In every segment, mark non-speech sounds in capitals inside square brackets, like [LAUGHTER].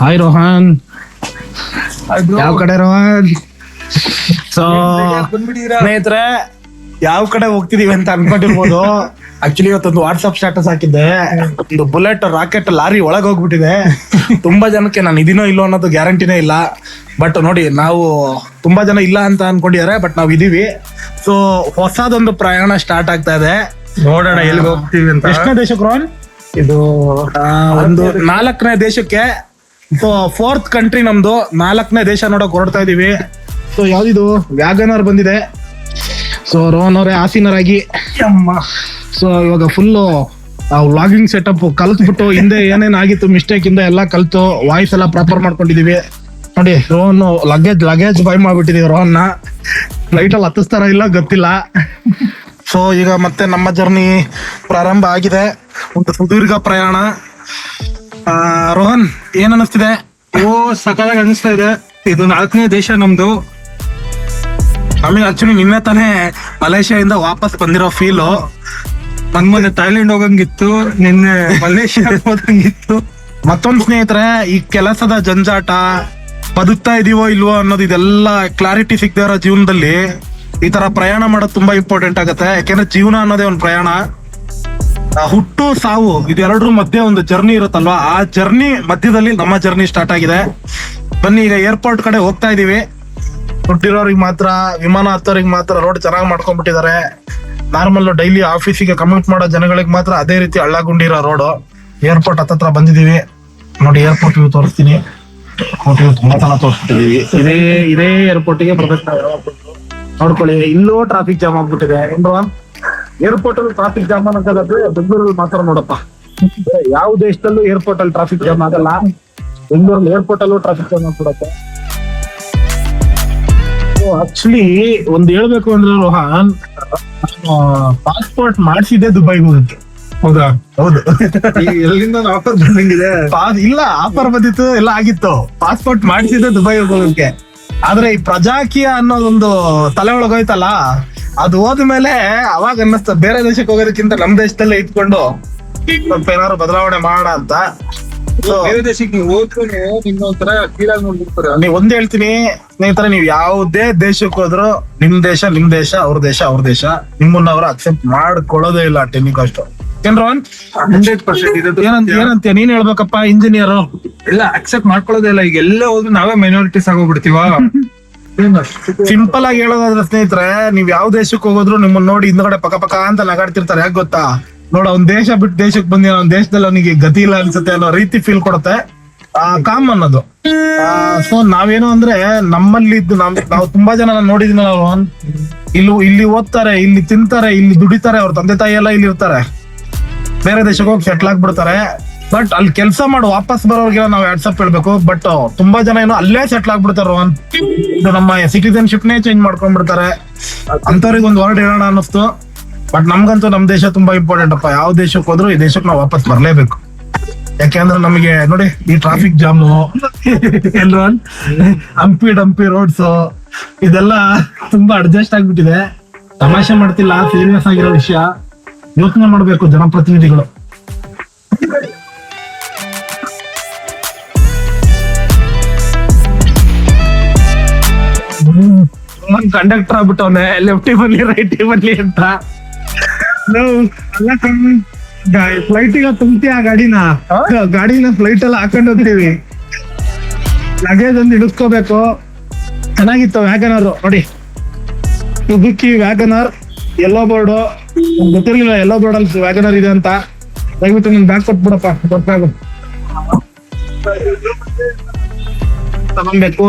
Hi Rohan ಯಾವ ಕಡೆ Rohan? So ಸ್ನೇಹಿತರೆ ಯಾವ ಕಡೆ ಹೋಗ್ತಿದೀವಿ ಅಂತ ಅನ್ಕೊಂಡಿರ್ಬೋದು. ಆಕ್ಚುಲಿ ಇವತ್ತೊಂದು ವಾಟ್ಸ್ಆಪ್ ಸ್ಟಾಟಸ್ ಹಾಕಿದ್ದೆ. ಒಂದು ಬುಲೆಟ್ ರಾಕೆಟ್ ಲಾರಿ ಒಳಗೆ ಹೋಗ್ಬಿಟ್ಟಿದೆ. ತುಂಬಾ ಜನಕ್ಕೆ ನಾನು ಇದೀನೋ ಇಲ್ಲೋ ಅನ್ನೋದು ಗ್ಯಾರಂಟಿನೇ ಇಲ್ಲ. ಬಟ್ ನೋಡಿ ನಾವು ತುಂಬಾ ಜನ ಇಲ್ಲ ಅಂತ ಅನ್ಕೊಂಡಿದ್ದಾರೆ ಬಟ್ ನಾವು ಇದೀವಿ. ಸೊ ಹೊಸದೊಂದು ಪ್ರಯಾಣ ಸ್ಟಾರ್ಟ್ ಆಗ್ತಾ ಇದೆ. ನೋಡೋಣ ಎಲ್ಲಿಗೆ ಹೋಗ್ತೀವಿ ಅಂತ. ಎಷ್ಟನೇ ದೇಶಕ್ಕೆ ರೋಹನ್? ಇದು ಒಂದು ನಾಲ್ಕನೇ ದೇಶಕ್ಕೆ ಸೊ ಫೋರ್ತ್ ಕಂಟ್ರಿ ನಮ್ದು. ನಾಲ್ಕನೇ ದೇಶ ನೋಡಕ್ ಹೊರಡ್ತಾ ಇದೀವಿ. ಸೊ ಯಾವ್ದಿದು? ವ್ಯಾಗನರ್ ಬಂದಿದೆ. ಸೊ ರೋಹನ್ ಅವರೇ ಆಸೀನರಾಗಿ. ಸೊ ಇವಾಗ ಫುಲ್ಲು ವ್ಲಾಗಿಂಗ್ ಸೆಟಪ್ ಕಲ್ತ್ಬಿಟ್ಟು ಹಿಂದೆ ಏನೇನ್ ಆಗಿತ್ತು ಮಿಸ್ಟೇಕ್ ಇಂದ ಎಲ್ಲ ಕಲ್ತು ವಾಯ್ಸ್ ಎಲ್ಲ ಪ್ರಾಪರ್ ಮಾಡ್ಕೊಂಡಿದೀವಿ. ನೋಡಿ ರೋಹನ್ ಲಗೇಜ್ ಲಗೇಜ್ ಬೈ ಮಾಡ್ಬಿಟ್ಟಿದೀವಿ ರೋಹನ್ನ. ಫ್ಲೈಟ್ ಅಲ್ಲಿ ಹತ್ತಿಸ್ತಾರ ಇಲ್ಲ ಗೊತ್ತಿಲ್ಲ. ಸೊ ಈಗ ಮತ್ತೆ ನಮ್ಮ ಜರ್ನಿ ಪ್ರಾರಂಭ ಆಗಿದೆ. ಒಂದು ಸುದೀರ್ಘ ಪ್ರಯಾಣ. ರೋಹನ್, ಏನ್ ಅನಿಸ್ತಿದೆ? ಓ, ಸಕಾಲಾಗಿ ಅನಿಸ್ತಾ ಇದೆ. ಇದು ನಾಲ್ಕನೇ ದೇಶ ನಮ್ದು. ನಮಗೆ ಆಕ್ಚುಲಿ ನಿನ್ನೆ ತಾನೇ ಮಲೇಷ್ಯಾದಿಂದ ವಾಪಸ್ ಬಂದಿರೋ ಫೀಲು ನನ್ ಮೊನ್ನೆ ಥೈಲ್ಯಾಂಡ್ ಹೋಗಂಗಿತ್ತು, ನಿನ್ನೆ ಮಲೇಷಿಯಾ [LAUGHS] ಹೋದಂಗಿತ್ತು. ಮತ್ತೊಂದು ಸ್ನೇಹಿತರೆ, ಈ ಕೆಲಸದ ಜಂಜಾಟ, ಬದುಕ್ತಾ ಇದೀವೋ ಇಲ್ವೋ ಅನ್ನೋದು ಇದೆಲ್ಲ ಕ್ಲಾರಿಟಿ ಸಿಗದೆ ಇರೋ ಜೀವನದಲ್ಲಿ ಈ ತರ ಪ್ರಯಾಣ ಮಾಡೋದು ತುಂಬಾ ಇಂಪಾರ್ಟೆಂಟ್ ಆಗುತ್ತೆ. ಯಾಕೆಂದ್ರೆ ಜೀವನ ಅನ್ನೋದೇ ಒಂದು ಪ್ರಯಾಣ. ಹುಟ್ಟು ಸಾವು ಇದೆರಡರ ಮಧ್ಯೆ ಒಂದು ಜರ್ನಿ ಇರುತ್ತಲ್ವಾ? ಆ ಜರ್ನಿ ಮಧ್ಯದಲ್ಲಿ ನಮ್ಮ ಜರ್ನಿ ಸ್ಟಾರ್ಟ್ ಆಗಿದೆ. ಬನ್ನಿ, ಈಗ ಏರ್ಪೋರ್ಟ್ ಕಡೆ ಹೋಗ್ತಾ ಇದೀವಿ. ಹುಟ್ಟಿರೋರಿಗೆ ಮಾತ್ರ, ವಿಮಾನ ಹತ್ತೋರಿಗೆ ಮಾತ್ರ ರೋಡ್ ಚೆನ್ನಾಗಿ ಮಾಡ್ಕೊಂಡ್ಬಿಟ್ಟಿದ್ದಾರೆ. ನಾರ್ಮಲ್ ಡೈಲಿ ಆಫೀಸಿಗೆ ಕಮ್ಯೂಟ್ ಮಾಡೋ ಜನಗಳಿಗೆ ಮಾತ್ರ ಅದೇ ರೀತಿ ಹಳ್ಳಗುಂಡಿರೋ ರೋಡು ಏರ್ಪೋರ್ಟ್ ಹತ್ತತ್ರ ಬಂದಿದೀವಿ ನೋಡಿ ಏರ್ಪೋರ್ಟ್ ಇವು ತೋರಿಸ್ತೀನಿ. ತೋರಿಸ್ತಿದೀವಿ ಇದೇ ಇದೇ ಏರ್ಪೋರ್ಟ್ಗೆ ಪ್ರದರ್ಶನ. ನೋಡ್ಕೊಳ್ಳಿ, ಇಲ್ಲೂ ಟ್ರಾಫಿಕ್ ಜಾಮ್ ಆಗ್ಬಿಟ್ಟಿದೆ. ಏನ್ವಾ ಏರ್ಪೋರ್ಟ್ ಅಲ್ಲಿ ಟ್ರಾಫಿಕ್ ಜಾಮ್ ಅನ್ನೋದಾದ್ರೆ ಬೆಂಗಳೂರಲ್ಲಿ ಮಾತ್ರ ನೋಡಪ್ಪ. ಯಾವ ದೇಶದಲ್ಲೂ ಏರ್ಪೋರ್ಟ್ ಅಲ್ಲಿ ಟ್ರಾಫಿಕ್ ಜಾಮ್ ಆಗಲ್ಲ. ಬೆಂಗಳೂರಲ್ಲಿ ಏರ್ಪೋರ್ಟ್ ಅಲ್ಲೂ ಟ್ರಾಫಿಕ್ ಜಾಮ್ ಆಗ್ಬಿಡತ್ತೆ. ಆಕ್ಚುಲಿ ಒಂದ್ ಹೇಳ್ಬೇಕು ಅಂದ್ರೆ ರೋಹನ್ ಪಾಸ್ಪೋರ್ಟ್ ಮಾಡಿಸಿದ್ದೆ ದುಬೈಗೆ ಹೋಗಕ್ಕೆ ಹೌದಾ? ಹೌದು. ಎಲ್ಲಿಂದ ಆಫರ್ ಬಂದಂಗಿದೆ. ಇಲ್ಲ ಆಫರ್ ಬಂದಿತ್ತು ಎಲ್ಲ ಆಗಿತ್ತು. ಪಾಸ್ಪೋರ್ಟ್ ಮಾಡಿಸಿದ್ದೆ ದುಬೈ ಹೋಗೋದಕ್ಕೆ. ಆದ್ರೆ ಈ ಪ್ರಜಾಕೀಯ ಅನ್ನೋದೊಂದು ತಲೆ ಒಳಗೋಯ್ತಲ್ಲ ಅದು ಹೋದ್ಮೇಲೆ ಅವಾಗ ಅನ್ನಿಸ್ತ ಬೇರೆ ದೇಶಕ್ಕೆ ಹೋಗೋದಕ್ಕಿಂತ ನಮ್ ದೇಶದಲ್ಲೇ ಇದ್ಕೊಂಡು ಸ್ವಲ್ಪ ಏನಾದ್ರು ಬದಲಾವಣೆ ಮಾಡ ಅಂತ. ಬೇರೆ ದೇಶಕ್ಕೆ ನೀವು ಹೋದ್ರು ನಿನ್ನ ಒಂಥರ ಕೀಳಾಗಿ ನೋಡ್ಬಿಡ್ತಾರೆ. ನೀವ್ ಒಂದ್ ಹೇಳ್ತೀನಿ ಸ್ನೇಹಿತರ ನೀವ್ ಯಾವುದೇ ದೇಶಕ್ಕೆ ಹೋದ್ರು ನಿಮ್ ದೇಶ ನಿಮ್ ದೇಶ ಅವ್ರ ದೇಶ ಅವ್ರ ದೇಶ. ನಿಮ್ಮನ್ನ ಅವ್ರು ಅಕ್ಸೆಪ್ಟ್ ಮಾಡ್ಕೊಳ್ಳೋದೇ ಇಲ್ಲ ಟೆನ್ನಿಕ್ ಅಷ್ಟು. ಏನ್ರೋನ್ ಹಂಡ್ರೆಡ್ ಪರ್ಸೆಂಟ್ ಏನಂತ ಏನಂತೀಯ ನೀನ್ ಹೇಳ್ಬೇಕಪ್ಪ ಇಂಜಿನಿಯರ್ ಇಲ್ಲ ಅಕ್ಸೆಪ್ಟ್ ಮಾಡ್ಕೊಳ್ಳೋದೇ ಇಲ್ಲ. ಈಗ ಎಲ್ಲ ಹೋದ್ರು ನಾವೇ ಮೈನಾರಿಟೀಸ್ ಆಗೋಗ್ಬಿಡ್ತೀವ [LAUGHS] ಸಿಂಪಲ್ ಆಗಿ ಹೇಳೋದಾದ್ರೆ ಸ್ನೇಹಿತರೆ, ನೀವ್ ಯಾವ ದೇಶಕ್ಕೆ ಹೋಗೋದ್ರು ನಿಮ್ಮನ್ನ ನೋಡಿ ಹಿಂದ್ಗಡೆ ಪಕ್ಕ ಪಕ್ಕ ಅಂತ ನಗಾಡ್ತಿರ್ತಾರೆ, ಯಾಕೆ ಗೊತ್ತಾ? ನೋಡ ಒಂದ್ ದೇಶ ಬಿಟ್ಟು ದೇಶಕ್ಕೆ ಬಂದಿರೋ ಒಂದ್ ದೇಶದಲ್ಲಿ ಅವನಿಗೆ ಗತಿ ಇಲ್ಲ ಅನ್ಸುತ್ತೆ ಅನ್ನೋ ರೀತಿ ಫೀಲ್ ಕೊಡುತ್ತೆ. ಆ ಕಾಮ್ ಅನ್ನೋದು. ಸೊ ನಾವೇನು ಅಂದ್ರೆ ನಮ್ಮಲ್ಲಿ ನಾವು ತುಂಬಾ ಜನ ನೋಡಿದೀನಿ ನಾವು ಇಲ್ಲಿ ಇಲ್ಲಿ ಓದ್ತಾರೆ, ಇಲ್ಲಿ ತಿಂತಾರೆ, ಇಲ್ಲಿ ದುಡಿತಾರೆ, ಅವ್ರ ತಂದೆ ತಾಯಿ ಎಲ್ಲ ಇಲ್ಲಿ ಇರ್ತಾರೆ ಬೇರೆ ದೇಶಕ್ಕೆ ಹೋಗಿ ಸೆಟ್ಲ್ ಆಗ್ಬಿಡ್ತಾರೆ. ಬಟ್ ಅಲ್ಲಿ ಕೆಲಸ ಮಾಡಿ, ವಾಪಸ್ ಬರೋರಿಗೆ ನಾವು ವಾಟ್ಸಪ್ ಹೇಳ್ಬೇಕು. ಬಟ್ ತುಂಬಾ ಜನ ಏನೋ ಅಲ್ಲೇ ಸೆಟ್ಲ್ ಆಗ್ಬಿಡ್ತಾರೆ, ರೋಹನ್. ನಮ್ಮ ಸಿಟಿಸನ್ಶಿಪ್ ನೇ ಚೇಂಜ್ ಮಾಡ್ಕೊಂಡ್ಬಿಡ್ತಾರೆ. ಅಂತವ್ರಿಗೆ ಒಂದು ವರ್ಡ್ ಹೇಳೋಣ ಅನ್ನಿಸ್ತು. ಬಟ್ ನಮ್ಗಂತೂ ನಮ್ ದೇಶ ತುಂಬಾ ಇಂಪಾರ್ಟೆಂಟ್ ಅಪ್ಪ. ಯಾವ ದೇಶಕ್ಕೆ ಹೋದ್ರು ಈ ದೇಶಕ್ಕೆ ನಾವು ವಾಪಸ್ ಬರ್ಲೇಬೇಕು. ಯಾಕೆಂದ್ರೆ ನಮಗೆ, ನೋಡಿ, ಈ ಟ್ರಾಫಿಕ್ ಜಾಮು ಹಂಪಿ ಡಂಪಿ ರೋಡ್ಸ್ ಇದೆಲ್ಲ ತುಂಬಾ ಅಡ್ಜಸ್ಟ್ ಆಗ್ಬಿಟ್ಟಿದೆ. ತಮಾಷೆ ಮಾಡ್ತಿಲ್ಲ ಸೀರಿಯಸ್ ಆಗಿರೋ ವಿಷಯ. ಯೋಚನೆ ಮಾಡ್ಬೇಕು ಜನಪ್ರತಿನಿಧಿಗಳು. ಕಂಡಕ್ಟರ್ ಆಗ್ಬಿಟ್ಟವನೆ ಲೆಫ್ಟಿ ಬನ್ನಿ ರೈಟಿ ಬನ್ನಿ ಅಂತ. ಫ್ಲೈಟಿಗೆ ತುಂಬತಿ ಆ ಗಾಡಿನ? ಗಾಡಿನ ಫ್ಲೈಟ್ ಎಲ್ಲ ಹಾಕೊಂಡು ಹೋಗ್ತೀವಿ. ಲಗೇಜ್ ಒಂದು ಹಿಡಿಸ್ಕೋಬೇಕು. ಚೆನ್ನಾಗಿತ್ತು ವ್ಯಾಗನರ್ ನೋಡಿ. ಸುಜುಕಿ ವ್ಯಾಗನರ್ ಎಲ್ಲೋ ಬೋರ್ಡು ಗೊತ್ತಿರ್ಲಿಲ್ಲ ಎಲ್ಲೋ ಬೋರ್ಡ್ ಅಲ್ಲಿ ವ್ಯಾಗನರ್ ಇದೆ ಅಂತ. ದಯವಿಟ್ಟು ನಿಮ್ ಬ್ಯಾಗ್ ಕೊಟ್ಬಿಡಪ್ಪ ಕೊಟ್ಟಾಗು. ತಗೊಬೇಕು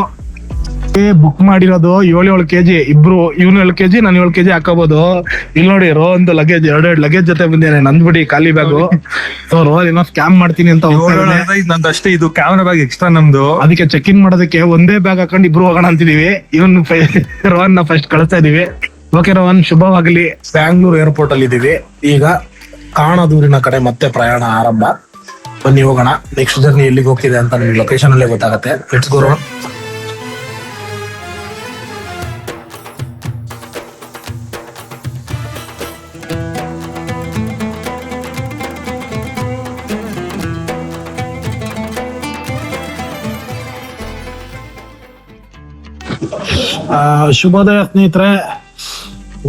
ಬುಕ್ ಮಾಡಿರೋದು ಏಳು ಏಳು ಕೆಜಿ. ಇಬ್ರು ಇವ್ನು ಏಳು ಕೆಜಿ ನಾನು ಏಳು ಕೆಜಿ ಹಾಕೋಬಹುದು ಇಲ್ಲಿ ನೋಡಿ ರೋ ಒಂದು ಲಗೇಜ್ ಎರಡು ಎರಡು ಲಗೇಜ್ ಜೊತೆ ಬಂದಿದ್ದಾನೆ ನಂದ್ ಬಿಡಿ ಖಾಲಿ ಬ್ಯಾಗು ಸೊ ರೋ ಏನೋ ಸ್ಕ್ಯಾಮ್ ಮಾಡ್ತೀನಿ ಅಂತ. ನಂದು ಅಷ್ಟೇ ಇದು ಕ್ಯಾಮ್ರಾ ಬ್ಯಾಗ್ ಎಕ್ಸ್ಟ್ರಾ ನಮ್ದು. ಅದಕ್ಕೆ ಚೆಕ್ ಇನ್ ಮಾಡೋದಕ್ಕೆ ಒಂದೇ ಬ್ಯಾಗ್ ಹಾಕೊಂಡು ಇಬ್ರು ಹೋಗೋಣ ಅಂತಿದೀವಿ. ಇವನ್ ರೋಹನ್ನ ಫಸ್ಟ್ ಕಳಿಸ್ತಾ ಇದೀವಿ. ಓಕೆ ರೋಹನ್ ಶುಭವಾಗಲಿ. ಬ್ಯಾಂಗ್ಳೂರ್ ಏರ್ಪೋರ್ಟ್ ಅಲ್ಲಿ ಇದೀವಿ. ಈಗ ಕಾಣದೂರಿನ ಕಡೆ ಮತ್ತೆ ಪ್ರಯಾಣ ಆರಂಭ. ಬನ್ನಿ ಹೋಗೋಣ. ನೆಕ್ಸ್ಟ್ ಜರ್ನಿ ಎಲ್ಲಿಗೆ ಹೋಗ್ತಿದೆ ಅಂತ ನಿಮ್ಗೆ ಲೊಕೇಶನ್ ಅಲ್ಲೇ ಗೊತ್ತಾಗುತ್ತೆ. ಲೆಟ್ಸ್ ಗೋ ಶುಭೋದಯ ಸ್ನೇಹಿತರೆ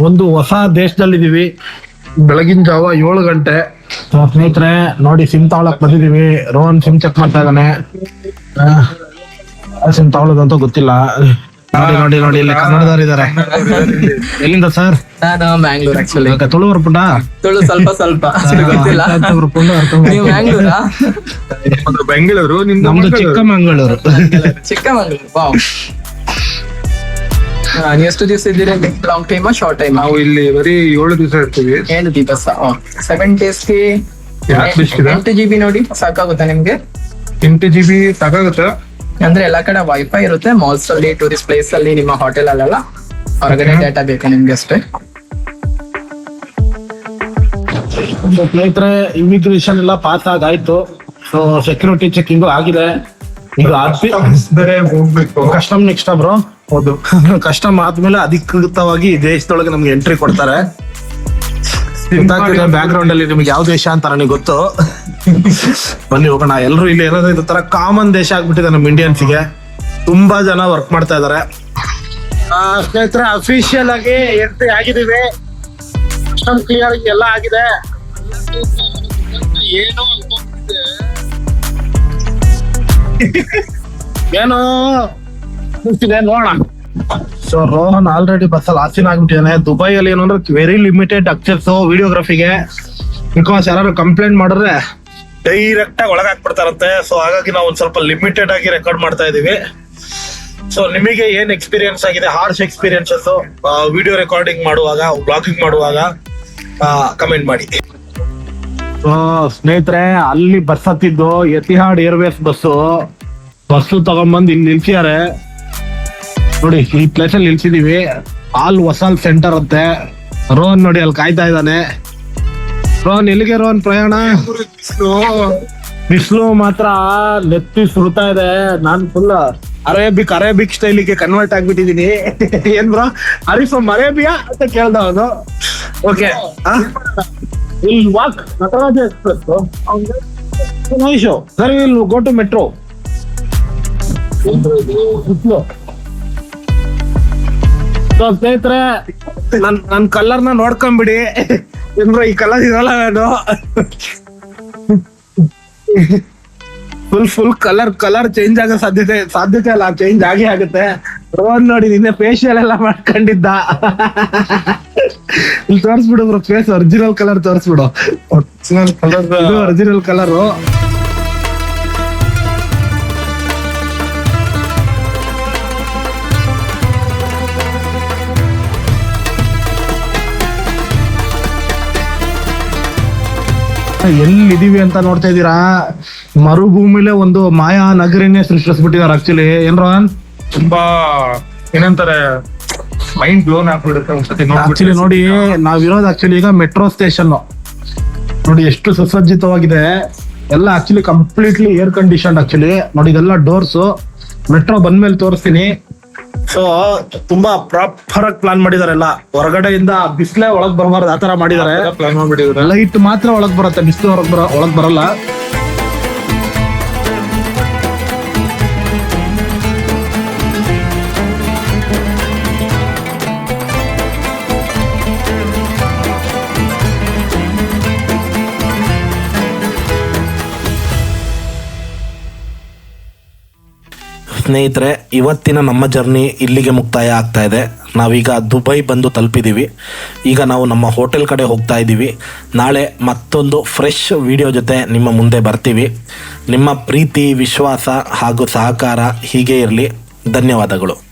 ಒಂದು ಹೊಸ ದೇಶದಲ್ಲಿದ್ದೀವಿ. ಬೆಳಗಿನ ಜಾವ ಏಳು ಗಂಟೆ. ಸ್ನೇಹಿತರೆ ನೋಡಿ ಸಿಮ್ ತಗೊಳಕ್ ಬಂದಿದೀವಿ ರೋಹನ್ ಸಿಮ್ ಚೆಕ್ ಮಾಡ್ತಾ ಇದ್ದಾನೆ. ಸಿಮ್ ತಗೊಳ್ಳೋದಂತ ಗೊತ್ತಿಲ್ಲ. ನೋಡಿ ನೋಡಿ ನೋಡಿ ಇಲ್ಲಿ ಕನ್ನಡದವ್ರು ಇದಾರೆ ಎಲ್ಲಿಂದ ಸರ್? ನಾನು ಮ್ಯಾಂಗ್ಳೂರ್ ಆಕ್ಚುಲಿ ತುಳುವರ್ ಬರ್ಪುಟ ತುಳು ಸ್ವಲ್ಪ ಸ್ವಲ್ಪ. ಗೊತ್ತಿಲ್ಲ. ಬೆಂಗಳೂರು ನಿಮ್ದು ಚಿಕ್ಕಮಂಗಳೂರು. ಚಿಕ್ಕಮಂಗ್ಳೂರು. ನೀವು ಎಷ್ಟು ದಿವಸ ಇದ್ದೀರಿ? ಲಾಂಗ್ ಟೈಮ್ ಶಾರ್ಟ್ ಟೈಮ್ ನಾವು ಇಲ್ಲಿ ಬರೀ ಏಳು ದಿವಸ ಇರ್ತೀವಿ. ಏಳು ದಿವಸ ಸೆವೆನ್ ಡೇಸ್ಗೆ? ಎಂಟು ಜಿ ಬಿ ನೋಡಿ ಸಾಕಾಗುತ್ತಾ ನಿಮ್ಗೆ? ಎಂಟು ಜಿ ಬಿ ಸಾಕಾಗುತ್ತೆ? ಅಂದ್ರೆ ಎಲ್ಲಾ ಕಡೆ ವೈಫೈ ಇರುತ್ತೆ ಮಾಲ್ಸ್ ಅಲ್ಲಿ ಟೂರಿಸ್ಟ್ ಪ್ಲೇಸ್ ಅಲ್ಲಿ ನಿಮ್ಮ ಹೋಟೆಲ್ ಅಲ್ಲೆಲ್ಲ. ಹೊರಗಡೆ ಡೇಟಾ ಬೇಕಾ ನಿಮ್ಗೆ ಅಷ್ಟೇ. ಸ್ನೇಹಿತರೆ ಇಮಿಗ್ರೇಷನ್ ಎಲ್ಲ ಪಾಸ್ ಆಗಾಯ್ತು ಸೊ ಸೆಕ್ಯೂರಿಟಿ ಚೆಕಿಂಗ್ ಆಗಿದೆ. ಈಗ ಬೇರೆ ಹೋಗ್ಬೇಕು. ಕಸ್ಟಮ್ ನೆಕ್ಸ್ಟ್ ಬ್ರೋ ಹೌದು. ಕಸ್ಟಮ್ ಆದ್ಮೇಲೆ ಅಧಿಕೃತವಾಗಿ ದೇಶದೊಳಗೆ ನಮ್ಗೆ ಎಂಟ್ರಿ ಕೊಡ್ತಾರೆ. ಬ್ಯಾಕ್ ಗ್ರೌಂಡ್ ಅಲ್ಲಿ ನಿಮ್ಗೆ ಯಾವ ದೇಶ ಅಂತ ನನಗೆ ಗೊತ್ತು. ಬನ್ನಿ ಹೋಗೋಣ. ಎಲ್ಲರೂ ಇಲ್ಲಿ ಏನಾದ್ರು ಇದು ತರ ಕಾಮನ್ ದೇಶ ಆಗ್ಬಿಟ್ಟಿದೆ ನಮ್ಮ ಇಂಡಿಯನ್ಸ್ಗೆ ತುಂಬಾ ಜನ ವರ್ಕ್ ಮಾಡ್ತಾ ಇದಾರೆ. ಸ್ನೇಹಿತರೆ ಅಫಿಷಿಯಲ್ ಆಗಿ ಎಂಟ್ರಿ ಆಗಿದೀವಿ ಕಸ್ಟಮ್ ಕ್ಲಿಯರ್ ಎಲ್ಲ ಆಗಿದೆ. ಏನು ಏನೋ [LAUGHS] ನೋಡೋಣ. ಸೊ ರೋಹನ್ ಆಲ್ರೆಡಿ ಬಸ್ ಅಲ್ಲಿ ಆಸಿನ್ ಆಗ್ಬಿಟ್ಟಿದ್ದಾನೆ ದುಬೈಯಲ್ಲಿ ಏನು ಅಂದ್ರೆ ವೆರಿ ಲಿಮಿಟೆಡ್ ಅಕ್ಸೆಸ್ ವಿಡಿಯೋಗ್ರಫಿಗೆ ಬಿಕಾಸ್ ಯಾರು ಕಂಪ್ಲೇಂಟ್ ಮಾಡಿದ್ರೆ ಡೈರೆಕ್ಟ್ ಆಗಿ ಒಳಗೆ ಹಾಕ್ಬಿಡ್ತಾರಂತೆ ಸೊ ಹಾಗಾಗಿ ನಾವು ಒಂದ್ ಸ್ವಲ್ಪ ಲಿಮಿಟೆಡ್ ಆಗಿ ರೆಕಾರ್ಡ್ ಮಾಡ್ತಾ ಇದೀವಿ. ಸೊ ನಿಮಗೆ ಏನ್ ಎಕ್ಸ್ಪೀರಿಯನ್ಸ್ ಆಗಿದೆ? ಹಾರ್ಶ್ ಎಕ್ಸ್ಪೀರಿಯನ್ಸಸ್ ವಿಡಿಯೋ ರೆಕಾರ್ಡಿಂಗ್ ಮಾಡುವಾಗ ಬ್ಲಾಗಿಂಗ್ ಮಾಡುವಾಗ ಕಮೆಂಟ್ ಮಾಡಿ. ಸೊ ಸ್ನೇಹಿತರೆ ಅಲ್ಲಿ ಬಸ್ ಹತ್ತಿದ್ದು ಎತಿಹಾಡ್ ಏರ್ವೇಸ್ ಬಸ್ಸು. ಬಸ್ಸು ತಗೊಂಡ್ಬಂದು ಇಲ್ಲಿ ನಿಲ್ಸಿದ್ದಾರೆ. ನೋಡಿ, ಈ ಪ್ಲೇಸ್ ಅಲ್ಲಿ ನಿಲ್ಸಿದೀವಿ. ಆಲ್ ವಸಾಲ್ ಸೆಂಟರ್ ಅಂತೆ. ರೋಹನ್ ನೋಡಿ ಅಲ್ಲಿ ಕಾಯ್ತಾ ಇದ್ದಾನೆ. ರೋಹನ್, ಎಲ್ಲಿಗೆ ರೋಹನ್ ಪ್ರಯಾಣ? ಬಿಸ್ಲು ಮಾತ್ರ ನೆತ್ತಿ ಸುಡ್ತಾ ಇದೆ. ನಾನ್ ಫುಲ್ ಅರೇಬಿಕ್ ಅರೇಬಿಕ್ ಸ್ಟೈಲಿಗೆ ಕನ್ವರ್ಟ್ ಆಗ್ಬಿಟ್ಟಿದೀನಿ. ಏನ್ ಬ್ರೋ ಅರಿಫ್ ಅರೇಬಿಯಾ ಅಂತ ಕೇಳ್ದ ಅವನು. ಓಕೆ ಇಲ್ಲಿ walk Nataraja express ನೈಶೋ sir will go to metro so ಸ್ನೇಹಿತರೆ ನನ್ ನನ್ ಕಲರ್ನ ನೋಡ್ಕೊಂಬಿಡಿ. ಏನ್ರ ಈ ಕಲರ್ ಇರಲ್ಲ ನಾನು full full colour colour change ಆಗೋ ಸಾಧ್ಯತೆ ಸಾಧ್ಯತೆ ಅಲ್ಲ ಚೇಂಜ್ ಆಗೇ ಆಗುತ್ತೆ. ರೋಹನ್ ನೋಡಿ ನಿನ್ನೆ ಫೇಶಿಯಲ್ ಎಲ್ಲ ಮಾಡ್ಕೊಂಡಿದ್ದ. ಇಲ್ಲಿ ತೋರಿಸ್ಬಿಡು ಫೇಸ್ ಒರಿಜಿನಲ್ ಕಲರ್ ತೋರಿಸ್ಬಿಡು. ಕಲರ್ ಒರಿಜಿನಲ್ ಕಲರು ಎಲ್ಲಿದೀವಿ ಅಂತ ನೋಡ್ತಾ ಇದ್ದೀರಾ? ಮರುಭೂಮಿಲೆ ಒಂದು ಮಾಯಾ ನಗರಿನೇ ಸೃಷ್ಟಿಸ್ಬಿಟ್ಟಿದ್ದಾರೆ ಆಕ್ಚುಲಿ ಏನ್ ರೋಹನ್? ತುಂಬಾ ಏನಂತಾರೆ ಮೈಂಡ್ ಬ್ಲೋನ್ ಆಗ್ಬಿಡುತ್ತೆ ನೋಡಿ ಆಕ್ಚುಲಿ ನೋಡಿ ನಾವಿರೋದು ಆಕ್ಚುಲಿ ಈಗ ಮೆಟ್ರೋ ಸ್ಟೇಷನ್ ನೋಡಿ ಎಷ್ಟು ಸುಸಜ್ಜಿತವಾಗಿದೆ. ಎಲ್ಲ actually completely air condition actually ನೋಡಿ ಇದೆಲ್ಲ ಡೋರ್ಸ್ ಮೆಟ್ರೋ ಬಂದ್ಮೇಲೆ ತೋರಿಸ್ತೀನಿ. ಸೊ ತುಂಬಾ ಪ್ರಾಪರ್ ಆಗಿ ಪ್ಲಾನ್ ಮಾಡಿದಾರೆ ಎಲ್ಲ ಹೊರಗಡೆಯಿಂದ ಬಿಸಿಲೇ ಒಳಗ್ ಬರಬಾರ್ದು ಆತರ ಮಾಡಿದಾರೆ. ಪ್ಲಾನ್ ಮಾಡ್ಬಿಟ್ಟಿದ್ರೆ. ಲೈಟ್ ಮಾತ್ರ ಒಳಗ್ ಬರುತ್ತೆ ಬಿಸಿಲು ಹೊರಗ್ ಬರ ಒಳಗ್ ಬರಲ್ಲ. ಸ್ನೇಹಿತರೆ, ಇವತ್ತಿನ ನಮ್ಮ ಜರ್ನಿ ಇಲ್ಲಿಗೆ ಮುಕ್ತಾಯ ಆಗ್ತಾ ಇದೆ. ನಾವೀಗ ದುಬೈ ಬಂದು ತಲುಪಿದ್ದೀವಿ ಈಗ ನಾವು ನಮ್ಮ ಹೋಟೆಲ್ ಕಡೆ ಹೋಗ್ತಾ ಇದ್ದೀವಿ. ನಾಳೆ ಮತ್ತೊಂದು ಫ್ರೆಶ್ ವಿಡಿಯೋ ಜೊತೆ ನಿಮ್ಮ ಮುಂದೆ ಬರ್ತೀವಿ. ನಿಮ್ಮ ಪ್ರೀತಿ, ವಿಶ್ವಾಸ ಹಾಗೂ ಸಹಕಾರ ಹೀಗೆ ಇರಲಿ. ಧನ್ಯವಾದಗಳು.